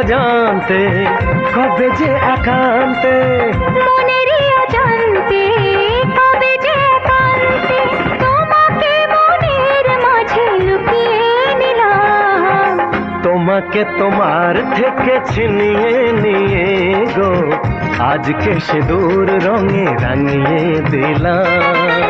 অজান্তে কবে যে একান্তে? মনেরই অজান্তে কবে যে একান্তে তোমাকে মনের মাঝে লুকিয়ে নিলাম। তোমাকে তোমার থেকে ছিনিয়ে নিয়ে গো আজকে সে দূর রঙে রাঙিয়ে দিলাম।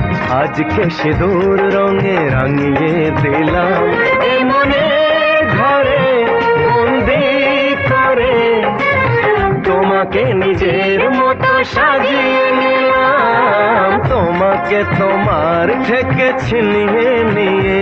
আজকে সিঁদুর রঙে রাঙিয়ে দিলাম। মনে ঘরে বন্দি করে তোমাকে নিজের মতো সাজিয়ে নিলাম। তোমাকে তোমার থেকে ছিনিয়ে নিয়ে